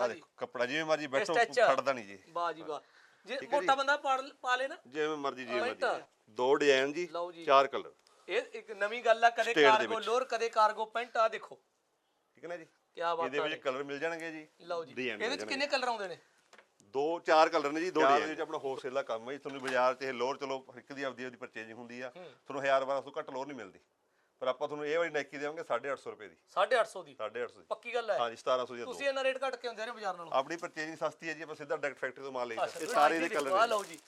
ਆ ਦੇਖੋ ਕੱਪੜਾ ਜਿਵੇਂ ਮਰਜ਼ੀ ਬੈਠੋ stretch। ਫੜਦਾ ਨਹੀਂ ਜੀ। ਵਾਹ ਜੀ ਵਾਹ। ਜੇ ਮੋਟਾ ਬੰਦਾ ਪਾ ਪਾ ਲੇ ਨਾ। ਜਿਵੇਂ ਮਰਜ਼ੀ ਜਿਵੇਂ। ਮਰਜ਼ੀ। ਦੋ ਡਿਜ਼ਾਈਨ ਜੀ ਲਓ ਜੀ। ਚਾਰ ਕਲਰ ਇਹ ਇੱਕ ਨਵੀਂ ਗੱਲ ਆ ਕਦੇ State ਦੇ ਕਾਰਗੋ ਵਿੱਚ। ਲੋਰ ਕਦੇ ਕਾਰਗੋ ਪੈਂਟ ਆ ਦੇਖੋ। ਠੀਕ ਹੈ ਨਾ ਜੀ? ਕੀ ਬਾਤ ਇਹਦੇ ਵਿੱਚ ਕਲਰ ਮਿਲ ਜਾਣਗੇ ਜੀ। ਲਓ ਜੀ। Design ਇਹਦੇ ਮਿਲ ਚ ਕਿੰਨੇ ਕਲਰ ਆਉਂਦੇ ਨੇ? ਦੋ ਚਾਰ ਕਲਰ ਨੇ ਜੀ ਦੋ ਡਿਜ਼ਾਈਨ ਵਿੱਚ ਆਪਣਾ ਹੋਲਸੇਲ ਦਾ ਕੰਮ ਹੈ ਜੀ। ਤੁਹਾਨੂੰ ਬਾਜ਼ਾਰ 'ਚ ਇਹ ਲੋਰ ਚਲੋ ਇੱਕ ਦੀ ਆਪਦੀ ਆਪਦੀ ਪਰਚੇਜਿੰਗ ਹੁੰਦੀ ਆ। ਤੁਹਾਨੂੰ 1000 1200 ਤੋਂ ਘੱਟ ਲੋਰ ਨਹੀਂ ਮਿਲਦੀ। ਪਰ ਆਪਾਂ ਤੁਹਾਨੂੰ ਇਹ ਵਾਲੀ ਨਾਈਕੀ ਦੇਵਾਂਗੇ 850 ਰੁਪਏ ਦੀ। 850 ਦੀ? 850 ਦੀ। ਪੱਕੀ ਗੱਲ ਹੈ? ਹਾਂਜੀ 1700 ਦੀ ਤੁਸੀਂ ਇਹਨਾਂ ਰੇਟ ਘੱਟ ਕੇ ਹੁੰਦੇ ਨੇ ਬਾਜ਼ਾਰ ਨਾਲੋਂ? ਆਪਣੀ ਪਰਚੇਜਿੰਗ ਸਸਤੀ ਹੈ ਜੀ ਆਪਾਂ ਸਿੱਧਾ ਡਾਇਰੈਕਟ ਫੈਕਟਰੀ ਤੋਂ ਮਾਲ ਲਈਦਾ ਇਹ ਸਾਰੇ ਦੇ ਕਲਰ ਨੇ। ਲਓ ਜੀ।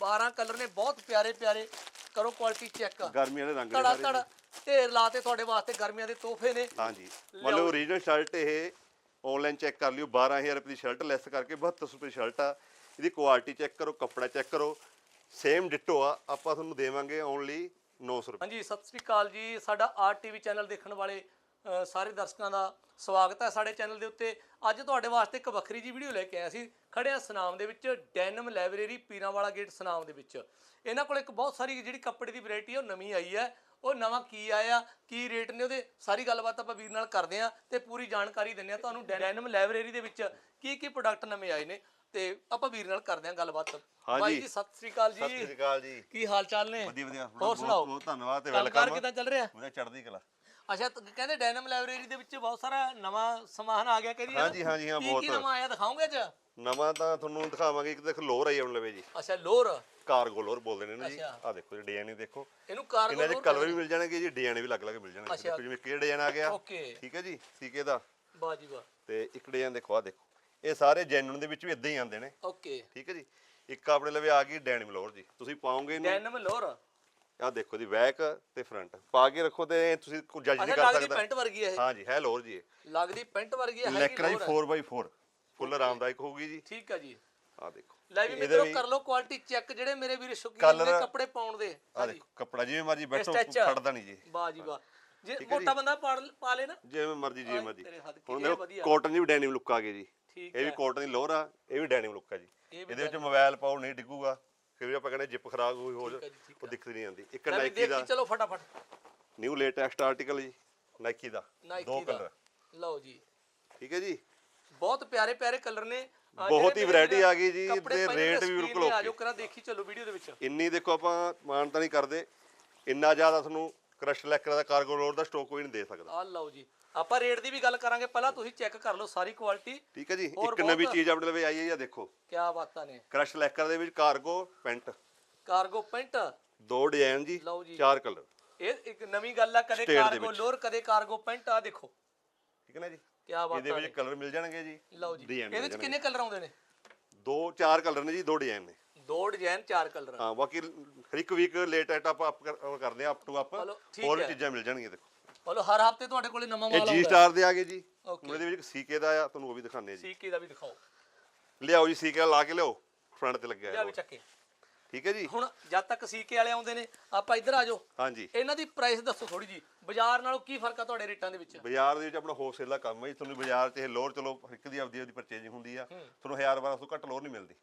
12 ਕਲਰ ਨੇ ਬਹੁਤ ਪਿਆਰੇ ਪਿਆਰੇ। ਕਰੋ ਕੁਆਲਿਟੀ ਚੈੱਕ ਗਰਮੀਆਂ ਦੇ ਰੰਗ ਨੇ ਸਾਰੇ ਢੇਰ ਲਾਤੇ ਤੁਹਾਡੇ ਵਾਸਤੇ ਗਰਮੀਆਂ ਦੇ ਤੋਹਫੇ ਨੇ। ਹਾਂਜੀ। ਮੰਨ ਲਓ ਓਰੀਜਨਲ ਸ਼ਰਟ ਇਹ ਆਨਲਾਈਨ ਚੈੱਕ ਕਰ ਲਿਓ। 12000 ਰੁਪਏ ਦੀ ਸ਼ਰਟ ਲੈਸ ਕਰਕੇ 7200 ਰੁਪਏ ਸ਼ਰਟ ਆ। ਇਹਦੀ ਕੁਆਲਿਟੀ ਚੈੱਕ ਕਰੋ ਕੱਪੜਾ ਚੈੱਕ ਕਰੋ। ਸੇਮ ਡਿਟੋ ਆ। ਆਪਾਂ ਤੁਹਾਨੂੰ ਦੇਵਾਂਗੇ ਓਨਲੀ 900 ਰੁਪਏ। ਹਾਂਜੀ ਸਤਿ ਸ੍ਰੀ ਅਕਾਲ ਜੀ। ਸਾਡਾ ਆਰ ਟੀਵੀ ਚੈਨਲ ਦੇਖਣ ਵਾਲੇ ਅ, ਸਾਰੇ ਦਰਸ਼ਕਾਂ ਦਾ ਸਵਾਗਤ ਹੈ ਸਾਡੇ ਚੈਨਲ ਦੇ ਉੱਤੇ। ਅੱਜ ਤੁਹਾਡੇ ਵਾਸਤੇ ਇੱਕ ਵੱਖਰੀ ਜੀ ਵੀਡੀਓ ਲੈ ਕੇ ਆਇਆ ਸੀ। ਖੜੇ ਹਾਂ ਸਨਾਮ ਦੇ ਵਿੱਚ denim library Peeranwala gate Sunam ਦੇ ਵਿੱਚ। ਇਹਨਾਂ ਕੋਲ ਇੱਕ ਬਹੁਤ ਸਾਰੀ ਜਿਹੜੀ ਕੱਪੜੇ ਦੀ ਵੈਰਾਈਟੀ ਹੈ ਉਹ ਨਵੀਂ ਆਈ ਹੈ। ਉਹ ਨਵਾਂ ਕੀ ਆਇਆ ਕੀ ਰੇਟ ਨੇ ਉਹਦੇ ਸਾਰੀ ਗੱਲਬਾਤ ਆਪਾਂ ਵੀਰ ਨਾਲ ਕਰਦੇ ਹਾਂ ਤੇ ਪੂਰੀ ਜਾਣਕਾਰੀ ਦਿੰਦੇ ਹਾਂ ਤੁਹਾਨੂੰ। ਡੈਨਮ ਲਾਇਬ੍ਰੇਰੀ ਦੇ ਵਿੱਚ ਕੀ ਕੀ ਪ੍ਰੋਡਕਟ ਨਵੇਂ ਆਏ ਨੇ। ਤੇ ਆਪਾਂ ਵੀਰ ਨਾਲ ਕਰਦੇ ਹਾਂ ਗੱਲਬਾਤ। ਬਾਈ ਜੀ ਸਤਿ ਸ੍ਰੀ ਅਕਾਲ ਸਤਿ ਸ੍ਰੀ ਜੀ ਅਕਾਲ ਜੀ। ਕੀ ਹਾਲ ਚਾਲ ਨੇ? ਵਧੀਆ ਵਧੀਆ। ਹੋਰ ਸੁਣਾਓ? ਬਹੁਤ ਧੰਨਵਾਦ ਤੇ ਵੈਲਕਮ ਕਿਦਾਂ ਚੱਲ ਰਿਹਾ? ਉਹਦਾ ਚੜ੍ਹਦੀ ਕਲਾ। ਅੱਛਾ ਕਹਿੰਦੇ ਡਾਇਨਮ ਲਾਇਬ੍ਰੇਰੀ ਦੇ ਵਿੱਚ ਬਹੁਤ ਸਾਰਾ ਨਵਾਂ ਸਮਾਨ ਆ ਗਿਆ ਕਹਿੰਦੀ। ਹਾਂਜੀ, ਹਾਂਜੀ, ਹਾਂ, ਬਹੁਤ। ਕੀ ਨਵਾਂ ਆਇਆ ਦਿਖਾਓਗੇ ਅੱਜ? ਨਵਾਂ ਤਾਂ ਤੁਹਾਨੂੰ ਦਿਖਾਵਾਂਗੇ। ਇੱਕ ਦੇਖ ਲੋਰ ਆਈ ਹੁਣ ਲਵੇ ਜੀ। ਅੱਛਾ ਲੋਰ ਕਾਰਗੋ ਲੋਰ ਬੋਲਦੇ ਨੇ ਨਾ ਜੀ। ਆ ਦੇਖੋ ਜੀ ਡਿਜ਼ਾਈਨ ਹੀ ਦੇਖੋ। ਇਹਨੂੰ ਕਾਰਗੋ ਇਹਨਾਂ ਦੇ ਲੋਰ ਕਲਰ ਵੀ ਮਿਲ ਜਾਣਗੇ ਜੀ ਡਿਜ਼ਾਈਨ ਵੀ ਅਲੱਗ-ਅਲੱਗ ਮਿਲ ਜਾਣਗੇ। ਦੇਖੋ ਜਿਵੇਂ ਕਿਹੜਾ ਡਿਜ਼ਾਈਨ ਆ ਗਿਆ। ਓਕੇ। ਠੀਕ ਹੈ ਜੀ ਸੀਕੇ ਦਾ। ਵਾਹ ਜੀ ਵਾਹ। ਤੇ ਇੱਕ ਡਿਜ਼ਾਈਨ ਦੇਖੋ ਆ ਦੇਖੋ। ਇਹ ਸਾਰੇ ਜੈਨੂਨ ਦੇ ਵਿੱਚ ਵੀ ਇਦਾਂ ਹੀ ਆਉਂਦੇ ਨੇ। ਓਕੇ। ਠੀਕ ਹੈ ਜੀ? ਇੱਕ ਆਪਣੇ ਲਵੇ ਆ ਗਈ ਡੈਨਿਮ ਲੋਰ ਜੀ। ਤੁਸੀਂ ਪਾਓਗੇ ਇਹਨੂੰ। ਡਾਇਨਮ ਲੋਰ? ਆ ਦੇਖੋ ਜੀ ਬੈਕ ਤੇ ਫਰੰਟ। ਪਾ ਕੇ ਰੱਖੋ ਤੇ ਤੁਸੀਂ ਕੋਈ ਜੱਜ ਨਹੀਂ ਅੱਛਾ ਕਰ ਲੱਗਦੀ ਸਕਦਾ। ਪੈਂਟ ਵਰਗੀ ਹੈ ਇਹ। ਹਾਂ ਜੀ ਹੈ ਲੋਰ ਜੀ ਲੱਗਦੀ ਪੈਂਟ ਵਰਗੀ ਹੈ ਹੈਗੀ ਲੈਕਰਾ ਜੀ ਲੋਰ ਹੈ। 4x4 ਫੁੱਲ ਆਰਾਮਦਾਇਕ ਹੋਊਗੀ ਜੀ। ਠੀਕ ਹੈ ਜੀ। ਆ ਦੇਖੋ। ਲੈ ਵੀ ਇਹਦੇ ਮਿੱਤਰੋ ਵੀ- ਕਰ ਲਓ ਕੁਆਲਿਟੀ ਚੈੱਕ ਜਿਹੜੇ ਮੇਰੇ ਵੀਰ ਸ਼ੌਕੀਨ Colour- ਨੇ ਕੱਪੜੇ ਪਾਉਣ ਦੇ। ਆ ਦੇਖੋ ਕੱਪੜਾ ਜਿਵੇਂ ਮਰਜ਼ੀ ਬੈਠੋ stretch। ਫੜਦਾ ਨਹੀਂ ਜੀ। ਵਾਹ ਜੀ ਵਾਹ। ਜੇ ਮੋਟਾ ਬੰਦਾ ਪਾ ਪਾ ਲੇ ਨਾ। ਜਿਵੇਂ ਮਰਜ਼ੀ ਜਿਵੇਂ ਮਰਜ਼ੀ। ਤੇਰੇ ਹੱਥ ਹੁਣ ਦੇਖੋ ਵਧੀਆ। ਕਾਟਨ ਦੀ ਵੀ ਡੈਨਿਮ ਲੁੱਕ ਆ ਗਈ ਜੀ। ਠੀਕ ਇਹ ਵੀ ਕਾਟਨ ਦੀ ਲੋਰ ਆ ਇਹ ਵੀ ਡੈਨਿਮ ਲੁੱਕ ਆ ਜੀ। ਇਹਦੇ ਵਿੱਚ ਮੋਬਾਈਲ ਪਾਓ ਨਹੀਂ ਡਿੱਗੂਗਾ ਫਿਰ ਵੀ ਆਪਾਂ ਕਹਿੰਦੇ ਜਿਪ ਖਰਾਬ ਹੋਈ ਹੋ ਉਹ ਦਿੱਕਤ ਨਹੀਂ ਆਉਂਦੀ। ਇੱਕ ਨਾਈਕੀ ਦਾ। ਚਲੋ ਫਟਾਫਟ। ਨਿਊ ਲੇਟੈਸਟ ਆਰਟੀਕਲ ਜੀ ਨਾਈਕੀ ਦਾ। ਦੋ ਕਲਰ ਲਓ ਜੀ। ਠੀਕ ਹੈ ਜੀ? ਬਹੁਤ ਪਿਆਰੇ ਪਿਆਰੇ ਕਲਰ ਨੇ। ਬਹੁਤ ਹੀ variety ਆ ਗਈ ਜੀ, ਤੇ rate ਵੀ ਬਿਲਕੁਲ ਤੇ ਆ okay। ਜਾਓ ਕਰਾਂ ਦੇਖੀ ਚਲੋ ਵੀਡੀਓ ਦੇ ਵਿੱਚ। ਇੰਨੀ ਦੇਖੋ ਆਪਾਂ ਮਾਨਤਾ ਨਹੀਂ ਕਰਦੇ। ਇੰਨਾ ਜ਼ਿਆਦਾ ਤੁਹਾਨੂੰ ਕ੍ਰਸ਼ ਲੈਕਰ ਦਾ ਕਾਰਗੋ ਲੋਡ ਦਾ ਸਟਾਕ ਕੋਈ ਨਹੀਂ ਦੇ ਸਕਦਾ। ਆਹ ਲਓ ਜੀ। ਆਪਾਂ ਰੇਟ ਦੀ ਵੀ ਗੱਲ ਕਰਾਂਗੇ ਪਹਿਲਾਂ ਤੁਸੀਂ ਚੈੱਕ ਕਰ ਲਓ ਸਾਰੀ ਕੁਆਲਿਟੀ ਠੀਕ ਹੈ ਜੀ ਇੱਕ ਨਵੀਂ ਚੀਜ਼ ਆਪਣੇ ਲਵੇ ਆਈ ਹੈ ਆਹ ਦੇਖੋ। ਕਿਆ ਬਾਤਾਂ ਨੇ। ਕ੍ਰਸ਼ ਲੈਕਰ ਦੇ ਵਿੱਚ ਕਾਰਗੋ ਪੈਂਟ। Cargo pant. ਦੋ ਡਿਜ਼ਾਈਨ ਜੀ। ਚਾਰ ਕਲਰ ਇਹ ਇੱਕ ਨਵੀਂ ਗੱਲ ਆ ਕਦੇ ਕਾਰਗੋ ਵਿੱਚ। ਲੋਰ ਕਦੇ ਕਾਰਗੋ ਪੈਂਟ ਆ ਦੇਖੋ। ਠੀਕ ਹੈ ਨਾ ਜੀ? ਇਹਦੇ ਬਾਤਾਂ ਵਿੱਚ ਨੇ। ਕਲਰ ਮਿਲ ਜਾਣਗੇ ਜੀ। ਲਓ ਜੀ। ਇਹਦੇ ਮਿਲ ਚ ਕਿੰਨੇ ਕਲਰ ਆਉਂਦੇ ਨੇ? ਦੋ ਚਾਰ ਕਲਰ ਨੇ ਜੀ ਦੋ ਡਿਜ਼ਾਈਨ ਨੇ। ਦੋ ਡਿਜ਼ਾਈਨ ਚਾਰ ਕਲਰ ਹਾਂ ਬਾਕੀ ਇੱਕ ਵੀਕ ਲੇਟ ਐਟ ਆਪਾਂ ਕਰਦੇ ਆ ਅਪ ਟੂ ਅਪ ਚਲੋ, ਠੀਕ ਹੋਰ ਹੈ। ਚੀਜ਼ਾਂ ਮਿਲ ਜਾਣਗੀਆਂ ਦੇਖੋ। ਬੋਲੋ ਹਰ ਹਫ਼ਤੇ ਤੁਹਾਡੇ ਕੋਲੇ ਨਵਾਂ ਇਹ ਮਾਲ ਜੀ ਆਉਂਦਾ ਸਟਾਰ ਦੇ ਆ ਗਏ ਜੀ। Okay। ਉਹਦੇ ਵਿੱਚ ਸੀਕੇ ਦਾ ਆ ਤੁਹਾਨੂੰ ਉਹ ਵੀ ਦਿਖਾਣੇ ਜੀ। ਸੀਕੇ ਦਾ ਵੀ ਦਿਖਾਓ। ਲਿਆਓ ਜੀ ਸੀਕੇ ਲਾ ਕੇ ਲਿਆਓ ਫਰੰਟ ਤੇ ਲੱਗਿਆ ਲਿਆ ਚੱਕੇ। ਠੀਕ ਹੈ ਜੀ? ਹੁਣ ਜਦ ਤੱਕ ਸੀਕੇ ਵਾਲੇ ਆਉਂਦੇ ਨੇ ਆਪਾਂ ਇੱਧਰ ਆ ਜਾਓ। ਹਾਂਜੀ। ਇਹਨਾਂ ਦੀ ਪ੍ਰਾਈਸ ਦੱਸੋ ਥੋੜੀ ਜੀ। ਬਾਜ਼ਾਰ ਨਾਲੋਂ ਕੀ ਫ਼ਰਕ ਆ ਤੁਹਾਡੇ ਰੇਟਾਂ ਦੇ ਵਿੱਚ? ਬਾਜ਼ਾਰ ਦੇ ਵਿੱਚ ਆਪਣਾ ਹੋਲਸੇਲ ਦਾ ਕੰਮ ਹੈ ਜੀ। ਤੁਹਾਨੂੰ ਬਾਜ਼ਾਰ 'ਚ ਇਹ ਲੋਰ ਚਲੋ ਹਰ ਇੱਕ ਦੀ ਆਪਦੀ ਆਪਦੀ ਪਰਚੇਜਿੰਗ ਹੁੰਦੀ ਆ। ਤੁਹਾਨੂੰ 1000 1200 ਤੋਂ ਘੱਟ ਲੋਰ ਨਹੀਂ ਮਿਲਦੀ।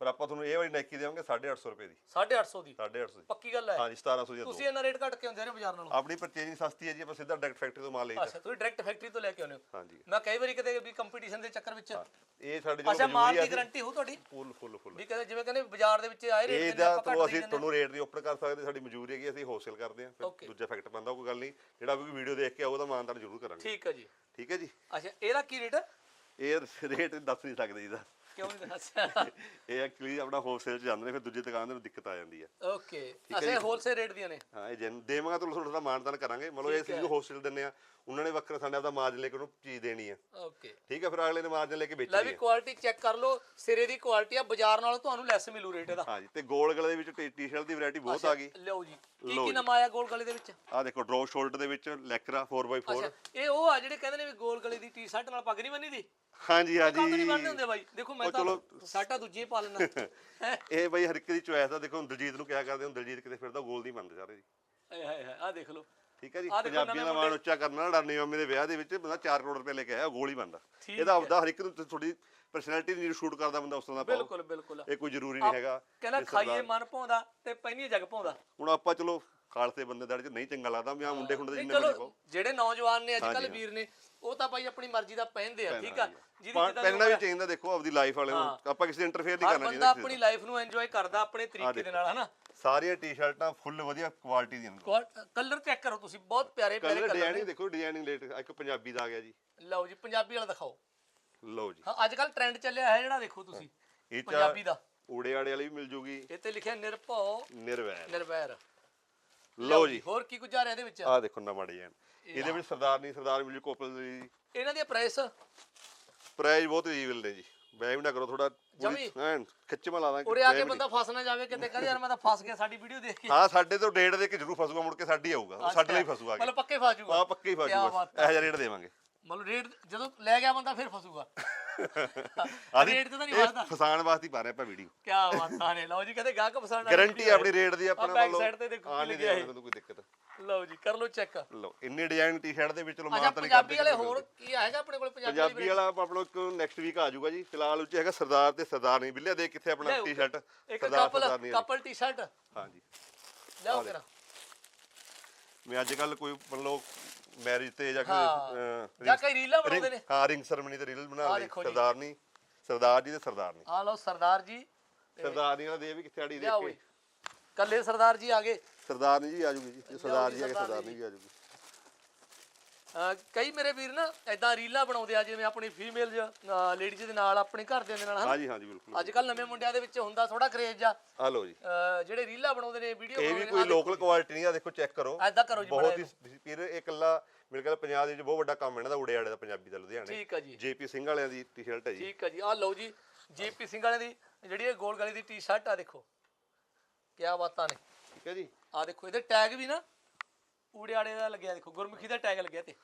ਪਰ ਆਪਾਂ ਤੁਹਾਨੂੰ ਇਹ ਵਾਲੀ ਨਾਈਕੀ ਦੇਵਾਂਗੇ 850 ਰੁਪਏ ਦੀ। 850 ਦੀ? 850 ਦੀ। ਪੱਕੀ ਗੱਲ ਹੈ। ਹਾਂਜੀ 1700 ਦੀ ਆ ਤੁਸੀਂ ਇਹਨਾਂ ਰੇਟ ਘੱਟ ਕੇ ਹੁੰਦੇ ਨੇ ਬਾਜ਼ਾਰ ਨਾਲੋਂ? ਆਪਣੀ ਪਰਚੇਜਿੰਗ ਸਸਤੀ ਹੈ ਜੀ ਆਪਾਂ ਸਿੱਧਾ ਡਾਇਰੈਕਟ ਫੈਕਟਰੀ ਤੋਂ ਮਾਲ ਲਈਦਾ ਅੱਛਾ ਤੁਸੀਂ ਡਾਇਰੈਕਟ ਫੈਕਟਰੀ ਤੋਂ ਲੈ ਕੇ ਆਉਂਦੇ ਹੋ। ਹਾਂਜੀ। ਮੈਂ ਕਈ ਵਾਰੀ ਕਿਤੇ ਵੀ ਕੰਪੀਟੀਸ਼ਨ ਦੇ ਚੱਕਰ ਵਿੱਚ ਇਹ ਸਾਡੇ ਅੱਛਾ ਜੋ ਮਾਲ ਮਜਬੂਰੀ ਦੀ ਆ ਗਾਰੰਟੀ ਹੋ ਤੁਹਾਡੀ? ਫੁੱਲ ਫੁੱਲ ਫੁੱਲ। ਵੀ ਕਹਿੰਦੇ ਜਿਵੇਂ ਕਹਿੰਦੇ ਬਾਜ਼ਾਰ ਦੇ ਵਿੱਚ ਆਏ ਰੇਟ ਦਾ ਆਪਾਂ ਘੱਟ ਅਸੀਂ ਤੁਹਾਨੂੰ ਰੇਟ ਦੀ ਓਪਨ ਕਰ ਸਕਦੇ ਸਾਡੀ ਮਜਬੂਰੀ ਹੈਗੀ ਅਸੀਂ ਹੋਲਸੇਲ ਕਰਦੇ Okay. ਫਿਰ ਦੂਜਾ ਫੈਕਟ ਪੈਂਦਾ ਕੋਈ ਗੱਲ ਨਹੀਂ। ਜਿਹੜਾ ਵੀ ਵੀਡੀਓ ਦੇਖ ਕੇ ਆਊ ਉਹਦਾ ਮਾਨਤਾਨ ਜ਼ਰੂਰ ਕਰਾਂਗੇ। ਠੀਕ ਹੈ ਜੀ। ਠੀਕ ਹੈ ਜੀ? ਅੱਛਾ ਇਹਦਾ ਕੀ ਰੇਟ? ਇਹ ਰੇਟ ਦੱਸ ਨਹੀਂ ਸਕਦੇ ਜੀ ਦਾ ਕਿਉਂ ਨਹੀਂ ਦੱਸਿਆ ਇਹ ਐਕਚੁਅਲੀ ਆਪਣਾ ਹੋਲਸੇਲ ਚ ਜਾਂਦੇ ਨੇ ਫਿਰ ਦੂਜੀ ਦੁਕਾਨ ਦੇ ਨੂੰ ਦਿੱਕਤ ਆ ਜਾਂਦੀ ਹੈ। ਓਕੇ ਅੱਛਾ ਹੋਲਸੇਲ ਰੇਟ ਦੀਆਂ ਨੇ? ਹਾਂ ਇਹ ਜਨ ਦੇਵਾਂਗਾ ਤੁਹਾਨੂੰ ਥੋੜਾ ਮਾਨਤਾਨ ਕਰਾਂਗੇ। ਮਤਲਬ ਇਹ ਅਸੀਂ ਹੋਲਸੇਲ ਦਿੰਨੇ ਆ ਉਹਨਾਂ ਨੇ ਵੱਖਰਾ ਸਾਡੇ ਆਪਦਾ ਮਾਰਜਨ ਲੈ ਕੇ ਉਹਨੂੰ ਚੀਜ਼ ਦੇਣੀ ਆ ਓਕੇ ਠੀਕ ਹੈ ਫਿਰ ਅਗਲੇ ਨੇ ਮਾਰਜਨ ਲੈ ਕੇ ਲੈ ਵੇਚਣੀ ਵੀ ਆ ਕੁਆਲਿਟੀ ਚੈੱਕ ਕਰ ਲਓ ਸਿਰੇ ਦੀ ਕੁਆਲਿਟੀ ਆ ਬਾਜ਼ਾਰ ਨਾਲੋਂ ਤੁਹਾਨੂੰ ਲੈਸ ਮਿਲੂ ਰੇਟ ਇਹਦਾ। ਹਾਂਜੀ ਤੇ ਗੋਲ ਗਲੇ ਦੇ ਵਿੱਚ ਟੀ-ਸ਼ਰਟ ਦੀ ਵੈਰਾਈਟੀ ਬਹੁਤ ਆ ਗਈ। ਲਿਓ ਜੀ। ਕੀ ਲਓ ਕੀ ਜੀ। ਨਾਮ ਆਇਆ ਗੋਲ ਗਲੇ ਦੇ ਵਿੱਚ? ਆ ਦੇਖੋ ਡਰੋ ਸ਼ੋਲਡਰ ਦੇ ਵਿੱਚ ਲੈਕਰਾ 4x4 ਅੱਛਾ ਇਹ ਉਹ ਆ ਜਿਹੜੇ ਕਹਿੰਦੇ ਨੇ ਵੀ ਗੋਲ ਗਲੇ ਦੀ ਟੀ-ਸ਼ਰਟ ਨਾਲ ਪੱਗ ਨਹੀਂ ਬੰਨੀ ਦੀ ਹਾਂਜੀ ਕੰਦ ਨਹੀਂ ਹਾਂਜੀ। ਬੰਨਦੇ ਹੁੰਦੇ ਬਾਈ। ਦੇਖੋ ਮੈਂ ਤਾਂ। ਸਾਟਾ ਦੂਜੀ ਪਾ ਲੈਣਾ ਇਹ ਬਈ ਹਰ ਇੱਕ ਦੀ ਚੁਆਇਸ ਆ। ਦੇਖੋ ਦਲਜੀਤ ਨੂੰ ਕਿਹਾ ਕਰਦੇ ਹੁਣ ਦਲਜੀਤ ਕਿਤੇ ਫਿਰਦਾ ਗੋਲ ਨਹੀਂ ਮੰਨਦੇ ਸਾਰੇ ਜੀ। ਹਾਏ ਹਾਏ ਹਾਏ ਆ ਦੇਖ ਲਓ। ਠੀਕ ਹੈ ਜੀ? ਆਹ ਦੇਖੋ ਪੰਜਾਬੀਆਂ ਦਾ ਨਵੇਂ ਮਾਣ ਉੱਚਾ ਕਰਨਾ ਡਰਨੀ ਮੰਮੀ ਦੇ ਵਿਆਹ ਦੇ ਵਿੱਚ ਬੰਦਾ 4 ਕਰੋੜ ਰੁਪਏ ਲੈ ਕੇ ਆਇਆ ਗੋਲ ਹੀ ਬੰਦਾ ਠੀਕ ਇਹਦਾ ਆਪਦਾ ਹਰ ਇੱਕ ਨੂੰ ਥੋੜੀ ਪਰਸਨੈਲਿਟੀ ਨਹੀਂ ਸ਼ੂਟ ਕਰਦਾ ਬੰਦਾ ਉਸ ਤਰ੍ਹਾਂ ਦਾ ਪਾਓ ਬਿਲਕੁਲ ਬਿਲਕੁਲ। ਇਹ ਕੋਈ ਜ਼ਰੂਰੀ ਨਹੀਂ ਹੈਗਾ। ਕਹਿੰਦਾ ਵੀ ਸਰਦਾਰ- ਖਾਈਏ ਮਨ ਪਾਉਂਦਾ ਤੇ ਪੈਣੀ ਜਗ ਪਾਉਂਦਾ ਹੁਣ ਆਪਾਂ ਚਲੋ ਖਾਲਸੇ ਬੰਦੇ ਦਾ ਚ ਨਹੀਂ ਚੰਗਾ ਲੱਗਦਾ ਵੀ ਆ ਮੁੰਡੇ ਦੇ ਨਹੀਂ ਜਿੰਨੇ ਮਰਜ਼ੀ ਪਾਓ। ਜਿਹੜੇ ਨੌਜਵਾਨ ਨੇ ਅੱਜ ਕੱਲ ਵੀਰ ਨੇ ਉਹ ਤਾਂ ਭਾਈ ਆਪਣੀ ਮਰਜ਼ੀ ਦਾ ਪਹਿਨਦੇ ਆ ਠੀਕ ਆ? ਜਿਹਦੀ ਪਹਿਨਣਾ ਵੀ ਚਾਹੀਦਾ ਦੇਖੋ ਆਪਦੀ ਲਾਈਫ ਵਾਲੇ ਨੂੰ। ਆਪਾਂ ਕਿਸੇ ਦੇ ਇੰਟਰਫੇਅਰ ਨਹੀਂ ਕਰਨਾ ਬੰਦਾ ਚਾਹੀਦਾ ਆਪਣੀ ਲਾਈਫ ਨੂੰ ਐਂਜੋਏ ਕਰਦਾ ਆਪਣੇ ਤਰੀਕੇ ਦੇ ਨਾਲ ਹਨਾ? ਸਾਰੀਆਂ ਟੀ-ਸ਼ਰਟਾਂ ਫੁੱਲ ਵਧੀਆ ਕੁਆਲਿਟੀ ਦੀਆਂ ਕਲਰ ਚੈੱਕ ਕਰੋ ਤੁਸੀਂ ਬਹੁਤ ਪਿਆਰੇ ਪਿਆਰੇ ਕਲਰ ਡਿਜ਼ਾਈਨਿੰਗ ਦੇਖੋ ਡਿਜ਼ਾਈਨਿੰਗ ਲੇਟ ਇੱਕ ਪੰਜਾਬੀ ਦਾ ਆ ਗਿਆ ਜੀ। ਲਓ ਜੀ ਪੰਜਾਬੀ ਵਾਲਾ ਦਿਖਾਓ। ਲਓ ਜੀ। ਹਾਂ ਅੱਜ ਕੱਲ ਟ੍ਰੈਂਡ ਚੱਲਿਆ ਹੈ ਜਿਹੜਾ ਦੇਖੋ ਤੁਸੀਂ ਇਹ ਪੰਜਾਬੀ ਦਾ। ਊੜੇ ਆੜੇ ਵਾਲੀ ਵੀ ਮਿਲ ਜੂਗੀ। ਇਹ ਤੇ ਲਿਖਿਆ ਨਿਰਭਉ। ਨਿਰਵੈਰ। ਨਿਰਵੈਰ। ਲਓ ਜੀ। ਹੋਰ ਕੀ ਕੁਝ ਆ ਰਿਹਾ ਇਹਦੇ ਵਿੱਚ? ਆਹ ਦੇਖੋ ਨਵਾਂ ਡਿਜ਼ਾਈਨ ਇਹਦੇ ਵਿੱਚ ਸਰਦਾਰ ਨਹੀਂ ਸਰਦਾਰ ਮਿਲ ਜੂ ਕੋਪਲ ਦੀ ਇਹਨਾਂ ਦੀ ਪ੍ਰਾਈਸ ਪ੍ਰਾਈਸ ਬਹੁਤ ਰੀਵਲ ਨੇ ਜੀ। ਬੈ ਵੀ ਨਾ ਕਰੋ ਥੋੜਾ ਜਮੀ। ਐਨ ਖਿੱਚਮਾ ਲਾ ਦਾਂਗੇ ਉਰੇ ਆ ਕੇ ਬੰਦਾ ਫਸ ਨਾ ਜਾਵੇ ਕਿਤੇ ਕਹਿੰਦੇ ਯਾਰ ਮੈਂ ਤਾਂ ਫਸ ਗਿਆ ਸਾਡੀ ਵੀਡੀਓ ਦੇਖ ਕੇ। ਹਾਂ ਸਾਡੇ ਤੋਂ ਡੇਟ ਦੇ ਕੇ ਜ਼ਰੂਰ ਫਸੂਗਾ ਮੁੜ ਕੇ ਸਾਡੀ ਆਊਗਾ। ਸਾਡੇ ਲਈ ਫਸੂਗਾ ਮਤਲਬ ਪੱਕੇ ਫਸ ਜਾਊਗਾ ਆ ਪੱਕੇ ਹੀ ਬਾਤ ਇਹੋ ਜਿਹਾ ਰੇਟ ਦੇਵਾਂਗੇ। ਮਤਲਬ ਰੇਟ ਜਦੋਂ ਲੈ ਗਿਆ ਬੰਦਾ ਫਿਰ ਫਸੂਗਾ। ਆਦੀ ਰੇਟ ਤੇ ਤਾਂ ਨਹੀਂ ਫਸਦਾ ਫਸਾਣ ਵਾਸਤੇ ਹੀ ਪਾ ਰਹੇ ਆਪਾਂ ਵੀਡੀਓ ਕੀ ਬਾਤਾਂ ਨੇ ਲਓ ਜੀ ਕਹਿੰਦੇ ਗਾਹਕ ਪਸੰਦ ਗਾਰੰਟੀ ਆਪਣੀ ਰੇਟ ਦੀ ਆਪਣਾ ਮੰਨ ਲਓ side ਤੇ ਦੇਖੋ ਤੁਹਾਨੂੰ ਕੋਈ ਦਿੱਕਤ। ਲਓ ਜੀ ਕਰ ਲਓ ਚੈੱਕ ਲਓ ਇੰਨੇ ਡਿਜ਼ਾਈਨ ਟੀ-ਸ਼ਰਟ ਦੇ ਵਿੱਚ ਚਲੋ ਅੱਛਾ ਮਾਰ ਤਾਂ ਨਹੀਂ ਪੰਜਾਬੀ ਕਰਦੇ ਵਾਲੇ ਹੋਰ ਕੀ ਆਏਗਾ ਆਪਣੇ ਕੋਲ ਪੰਜਾਬੀ ਵਾਲੀ ਪੰਜਾਬੀ ਵਾਲਾ ਆਪਣਾ ਨੈਕਸਟ ਵੀਕ ਆ ਜਾਊਗਾ ਜੀ। ਫਿਲਹਾਲ ਉੱਚ ਹੈਗਾ ਸਰਦਾਰ ਤੇ ਸਰਦਾਰ ਨਹੀਂ ਬਿੱਲਿਆ ਦੇ ਕਿੱਥੇ ਆਪਣਾ। ਟੀ-ਸ਼ਰਟ ਇੱਕ ਕਪਲ ਕਪਲ ਟੀ-ਸ਼ਰਟ ਹਾਂਜੀ। ਲਿਆਓ ਕਰਾ ਮੈਂ ਅੱਜ ਕੱਲ ਕੋਈ ਮੰਨ ਲਓ ਮੈਰਿਜ ਤੇ ਜਾਂ। ਕੋਈ ਜਾਂ ਕਈ ਰੀਲਾਂ ਬਣਾਉਂਦੇ ਨੇ। ਹਾਂ ਰਿੰਗ ਸਰਮਨੀ ਤੇ ਰੀਲ ਬਣਾ ਲਈ। ਜੀ। ਸਰਦਾਰ ਜੀ ਤੇ ਸਰਦਾਰ ਨਹੀਂ। ਆ ਲਓ ਸਰਦਾਰ ਜੀ ਸਰਦਾਰ ਨਹੀਂ ਦੇ ਵੀ ਕਿੱਥੇ ਆੜੀ ਦੇਖ ਕੇ। ਕੱਲੇ ਸਰਦਾਰ ਜੀ ਆ ਗਏ। ਸਰਦਾਰ ਜੀ ਆ ਜੂਗੀ ਜੀ। ਜੇ ਸਰਦਾਰ ਜੀ, ਜੀ ਆ ਸਰਦਾਰ ਜੀ। ਆ ਜੂਗੀ। ਕਈ ਮੇਰੇ ਵੀਰ ਨਾ ਐਦਾਂ ਰੀਲਾਂ ਬਣਾਉਂਦੇ ਆ ਜਿਵੇਂ ਆਪਣੀ ਫੀਮੇਲ ਲੇਡੀਜ਼ ਦੇ ਨਾਲ ਆਪਣੇ ਘਰ ਦੇ ਨਾਲ ਹਾਂਜੀ ਹਾਂਜੀ ਬਿਲਕੁਲ। ਅੱਜ ਕੱਲ ਨਵੇਂ ਮੁੰਡਿਆਂ ਦੇ ਵਿੱਚ ਹੁੰਦਾ ਥੋੜਾ ਕਰੇਜ ਆ ਆ ਜੀ। ਜਿਹੜੇ ਰੀਲਾਂ ਬਣਾਉਂਦੇ ਨੇ ਵੀਡੀਓ ਇਹ ਵੀ ਕੋਈ ਲੋਕਲ ਕੁਆਲਿਟੀ ਨਹੀਂ ਆ ਦੇਖੋ ਚੈੱਕ ਕਰੋ। ਐਦਾਂ ਕਰੋ ਜੀ ਬਹੁਤ ਹੀ ਫਿਰ ਇਹ ਇਕੱਲਾ ਮੇਰੇ ਖਿਆਲ ਪੰਜਾਬ ਦੇ ਵਿੱਚ ਬਹੁਤ ਵੱਡਾ ਕੰਮ ਇਹਨਾਂ ਦਾ ਉੜੇ ਆੜੇ ਦਾ ਪੰਜਾਬੀ ਦਾ ਲੁਧਿਆਣੇ। ਠੀਕ ਆ ਜੀ। ਜੇਪੀ ਸਿੰਘ ਵਾਲਿਆਂ ਦੀ ਟੀ-ਸ਼ਰਟ ਹੈ ਜੀ। ਠੀਕ ਆ ਜੀ। ਆ ਲਓ ਜੀ ਜੀਪੀ ਸਿੰਘ ਵਾਲਿਆਂ ਦੀ ਜਿਹੜੀ ਇਹ ਗੋਲ ਗਲੀ ਦੀ ਟੀ-ਸ਼ਰਟ ਆ ਦੇਖੋ। ਕੀ ਬਾਤਾਂ ਨੇ। ਠੀਕ ਹੈ ਜੀ। ਆ ਦੇਖੋ ਇਹਦੇ ਟੈਗ ਵੀ ਨਾ ਊੜਿਆੜੇ ਦਾ ਲੱਗਿਆ ਦੇਖੋ ਗੁਰਮੁਖੀ ਦਾ ਟੈਗ ਲੱਗਿਆ ਤੇ।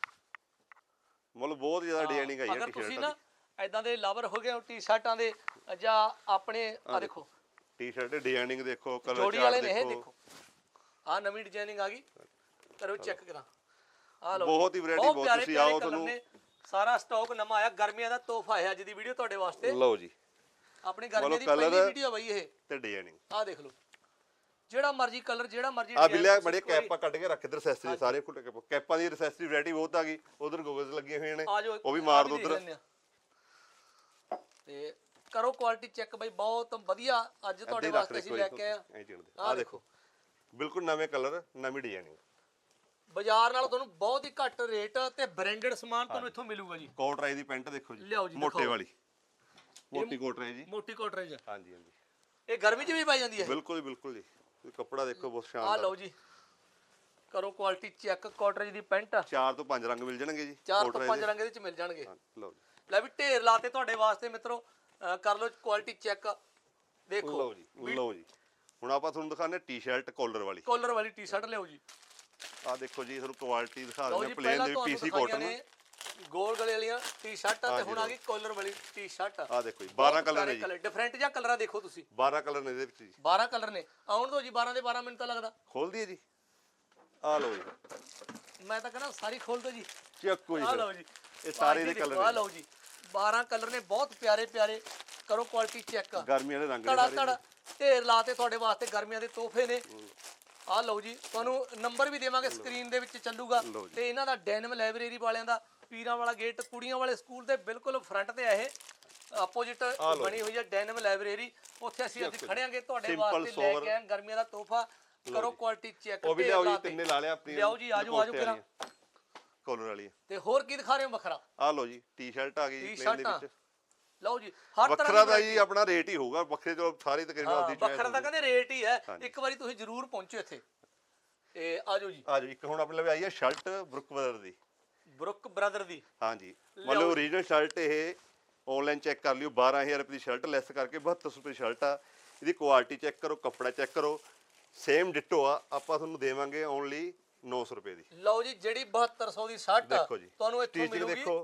ਮੁੱਲ ਬਹੁਤ ਜ਼ਿਆਦਾ ਡਿਜ਼ਾਈਨਿੰਗ ਆਈ ਹੈ ਅਗਰ ਤੁਸੀਂ ਨਾ ਐਦਾਂ ਦੇ ਲਵਰ ਹੋ ਗਏ ਟੀ-ਸ਼ਰਟਾਂ ਦੇ ਜਾਂ ਆਪਣੇ ਆ ਦੇਖੋ। ਟੀ-ਸ਼ਰਟ ਡਿਜ਼ਾਈਨਿੰਗ ਦੇਖੋ ਕਲਰ ਜੋੜੀ ਚਾਰਟ ਵਾਲੇ ਨੇ ਇਹ ਦੇਖੋ। ਆ ਨਵੀਂ ਡਿਜ਼ਾਈਨਿੰਗ ਆ ਗਈ। ਕਰੋ ਚੈੱਕ ਕਰਾਂ। ਆ ਲਓ। ਬਹੁਤ ਹੀ variety, ਬਹੁਤ ਤੁਸੀਂ ਆਓ ਤੁਹਾਨੂੰ-। ਸਾਰਾ ਸਟਾਕ ਨਵਾਂ ਆਇਆ ਗਰਮੀਆਂ ਦਾ ਤੋਹਫਾ ਹੈ ਅੱਜ ਦੀ ਵੀਡੀਓ ਤੁਹਾਡੇ ਵਾਸਤੇ। ਲਓ ਜੀ। ਆਪਣੀ ਗਰਮੀਆਂ ਦੀ ਪਹਿਲੀ ਵੀਡੀਓ ਬਈ ਇਹ। ਤੇ ਡਿਜ਼ਾਈਨਿੰਗ ਆ ਦੇਖ ਲਓ। ਜਿਹੜਾ ਮਰਜ਼ੀ ਕਲਰ ਜਿਹੜਾ ਮਰਜ਼ੀ ਆ ਬਿੱਲਿਆ ਬੜੇ ਕੈਪਾਂ ਕੱਢ ਕੇ ਰੱਖ ਇਧਰ ਅਸੈਸਰੀ ਸਾਰੇ ਕੁੱਟ ਕੇ ਕੈਪਾਂ ਦੀ ਅਸੈਸਰੀ ਵੈਰਾਈਟੀ ਬਹੁਤ ਆ ਗਈ ਉਧਰ ਗੋਗਲਸ ਲੱਗੀਆਂ ਹੋਈਆਂ ਨੇ ਉਹ ਵੀ ਮਾਰ ਦੋ ਉਧਰ। ਤੇ ਕਰੋ ਕੁਆਲਿਟੀ ਚੈੱਕ ਬਈ ਬਹੁਤ ਵਧੀਆ ਅੱਜ ਤੁਹਾਡੇ ਵਾਸਤੇ ਅਸੀਂ ਲੈ ਕੇ ਆ। ਆ ਦੇਖੋ। ਬਿਲਕੁਲ ਨਵੇਂ ਕਲਰ ਨਵੀਂ ਡਿਜ਼ਾਈਨਿੰਗ ਬਾਜ਼ਾਰ ਨਾਲੋਂ ਤੁਹਾਨੂੰ ਬਹੁਤ ਹੀ ਘੱਟ ਰੇਟ ਤੇ ਬ੍ਰਾਂਡਡ ਸਮਾਨ ਤੁਹਾਨੂੰ ਇੱਥੋਂ ਮਿਲੂਗਾ ਜੀ। ਕੋਟ ਰਾਈ ਦੀ ਪੈਂਟ ਦੇਖੋ ਜੀ ਜੀ, ਮੋਟੇ। ਵਾਲੀ। ਮੋਟੀ ਕੋਟ ਰਾਈ ਜੀ। ਮੋਟੀ ਕੋਟਰੇਜ ਹਾਂਜੀ ਹਾਂਜੀ। ਇਹ ਗਰਮੀ 'ਚ ਵੀ ਪਾਈ ਜਾਂਦੀ ਹੈ? ਬਿਲਕੁਲ ਜੀ ਬਿਲਕੁਲ ਜੀ। ਇਹ ਕੱਪੜਾ ਦੇਖੋ ਬਹੁਤ ਆ ਸ਼ਾਨਦਾਰ ਲਓ ਜੀ। ਕਰੋ ਕੁਆਲਿਟੀ ਚੈੱਕ ਕੋਟਰੇਜ ਦੀ ਪੈਂਟ ਚਾਰ ਤੋਂ ਪੰਜ ਰੰਗ ਮਿਲ ਜਾਣਗੇ ਜੀ। ਚਾਰ ਤੋਂ ਪੰਜ ਰੰਗ ਇਹਦੇ 'ਚ ਮਿਲ ਜਾਣਗੇ। ਹਾਂ, ਲਓ ਜੀ। ਲੈ ਵੀ ਢੇਰ ਲਾਤੇ ਤੁਹਾਡੇ ਵਾਸਤੇ ਮਿੱਤਰੋ। ਅਹ ਕਰ ਲਓ ਕੁਆਲਿਟੀ ਚੈੱਕ ਦੇਖੋ। ਲਓ ਜੀ ਲਓ ਜੀ। ਹੁਣ ਆਪਾਂ ਤੁਹਾਨੂੰ ਦਿਖਾਣੇ ਟੀ-ਸ਼ਰਟ ਕਾਲਰ ਵਾਲੀ। ਕਾਲਰ ਵਾਲੀ ਟੀ-ਸ਼ਰਟ ਲਿਓ ਜੀ। ਆ ਦੇਖੋ ਜੀ ਤੁਹਾਨੂੰ ਕੁਆਲਿਟੀ ਦਿਖਾ ਲਓ ਦਿੰਦੇ ਜੀ ਪਲੇਨ ਦੇ ਤੁਹਾਨੂੰ ਪੀਸੀ ਦਿਖਾਈਆਂ ਕਾਟਨ ਨੇ। ਗੋਲ ਗਲੇ ਵਾਲੀਆਂ ਟੀ-ਸ਼ਰਟਾਂ ਤੇ ਹੁਣ ਆ ਗਈ ਕਾਲਰ ਵਾਲੀ ਟੀ-ਸ਼ਰਟ ਆ। ਦੇਖੋ ਜੀ 12 ਕਲਰ ਨੇ ਜੀ। ਡਿਫਰੈਂਟ ਜਿਹਾ ਕਲਰਾਂ ਦੇਖੋ ਤੁਸੀਂ। 12 ਕਲਰ ਨੇ ਇਹਦੇ ਵਿੱਚ ਜੀ। 12 ਕਲਰ ਨੇ। ਆਉਣ ਦੋ ਜੀ 12 ਦੇ 12 ਮਿੰਟ ਤਾਂ ਲੱਗਦਾ। ਖੋਲ ਦਈਏ ਜੀ। ਆ ਲਓ ਜੀ। ਮੈਂ ਤਾਂ ਕਹਿੰਦਾ ਸਾਰੀ ਖੋਲ ਦੋ ਜੀ। ਚੱਕੋ ਜੀ ਆ। ਲਓ ਜੀ। ਇਹ ਸਾਰੇ ਦੇ ਕਲਰ ਆ ਲਓ ਜੀ। 12 ਕਲਰ ਨੇ ਬਹੁਤ ਪਿਆਰੇ ਪਿਆਰੇ। ਕਰੋ ਕੁਆਲਿਟੀ ਚੈੱਕ ਗਰਮੀਆਂ ਦੇ ਰੰਗ ਨੇ ਸਾਰੇ ਤੜਾ ਢੇਰ ਲਾਤੇ ਤੁਹਾਡੇ ਵਾਸਤੇ ਗਰਮੀਆਂ ਦੇ ਤੋਹਫੇ ਨੇ। ਆ ਲਓ ਜੀ ਤੁਹਾਨੂੰ ਨੰਬਰ ਵੀ ਦੇਵਾਂਗੇ ਸਕਰੀਨ ਦੇ ਵਿੱਚ ਚੱਲੂਗਾ। ਜੀ। ਤੇ ਇਹਨਾਂ ਦਾ ਡੈਨਮ ਲਾਇਬ੍ਰੇਰੀ ਵਾਲਿਆਂ ਦਾ ਪੀਰਾਂ ਵਾਲਾ ਗੇਟ ਕੁੜੀਆਂ ਵਾਲੇ ਸਕੂਲ ਦੇ ਬਿਲਕੁਲ ਫਰੰਟ ਤੇ ਆ ਇਹ। ਆਪੋਜੀਟ ਬਣੀ ਹੋਈ ਹੈ ਡੈਨਮ ਲਾਇਬ੍ਰੇਰੀ ਉੱਥੇ ਅਸੀਂ ਅੱਜ ਖੜਿਆਂਗੇ ਤੁਹਾਡੇ ਵਾਸਤੇ ਲੈ। ਕੇ ਆਏ ਗਰਮੀਆਂ ਦਾ ਤੋਹਫਾ। ਕਰੋ ਕੁਆਲਿਟੀ ਚੈੱਕ ਉਹ ਵੀ ਲਿਆਓ ਜੀ ਤਿੰਨੇ ਲਾ ਲਿਆ ਆਪਣੀ ਲਿਆਓ ਜੀ ਆਜੋ ਆਜੋ ਕਿਰਾ ਕਾਲਰ ਵਾਲੀ ਤੇ ਹੋਰ ਕੀ ਦਿਖਾ ਰਹੇ ਹੋ ਵੱਖਰਾ? ਆ ਲਓ ਜੀ ਟੀ-ਸ਼ਰਟ ਆ ਗਈ ਪਲੇਨ ਦੇ ਵਿੱਚ। ਲਓ ਜੀ ਹਰ ਵੱਖਰਾ ਤਰ੍ਹਾਂ ਦਾ ਜੀ ਆਪਣਾ ਰੇਟ ਹੀ ਹੋਊਗਾ ਵੱਖਰੇ ਚਲੋ ਸਾਰੀ ਤਕਰੀਬਨ ਆਪਦੀ ਵੱਖਰਾ ਤਾਂ ਕਹਿੰਦੇ ਰੇਟ ਹੀ ਹੈ। ਇੱਕ ਵਾਰੀ ਤੁਸੀਂ ਜ਼ਰੂਰ ਪਹੁੰਚੋ ਇੱਥੇ। ਤੇ ਆਜੋ ਜੀ। ਆ ਜਾਓ ਇੱਕ ਹੁਣ ਆਪਣੇ ਲਈ ਆਈ ਹੈ ਸ਼ਰਟ ਬਰੁਕ ਬਦਰ ਦੀ। ਬਰੁੱਕ ਬ੍ਰਦਰ ਦੀ। ਹਾਂਜੀ। ਮਤਲਬ ਓਰੀਜਨਲ ਸ਼ਰਟ ਇਹ ਆਨਲਾਈਨ ਚੈੱਕ ਕਰ ਲਿਓ 12000 ਰੁਪਏ ਦੀ ਸ਼ਰਟ ਲੈਸ ਕਰਕੇ 7200 ਰੁਪਏ ਦੀ ਸ਼ਰਟ ਆ। ਇਹਦੀ ਕੁਆਲਿਟੀ ਚੈੱਕ ਕਰੋ ਕੱਪੜਾ ਚੈੱਕ ਕਰੋ। ਸੇਮ ਡਿਟੋ ਆ ਆਪਾਂ ਤੁਹਾਨੂੰ ਦੇਵਾਂਗੇ ਓਨਲੀ 900 ਰੁਪਏ ਦੀ। ਲਓ ਜੀ ਜਿਹੜੀ 7200 ਦੀ ਸ਼ਰਟ ਆ ਦੇਖੋ ਜੀ ਤੁਹਾਨੂੰ ਇੱਥੋਂ ਮਿਲੂਗੀ ਦੇਖੋ।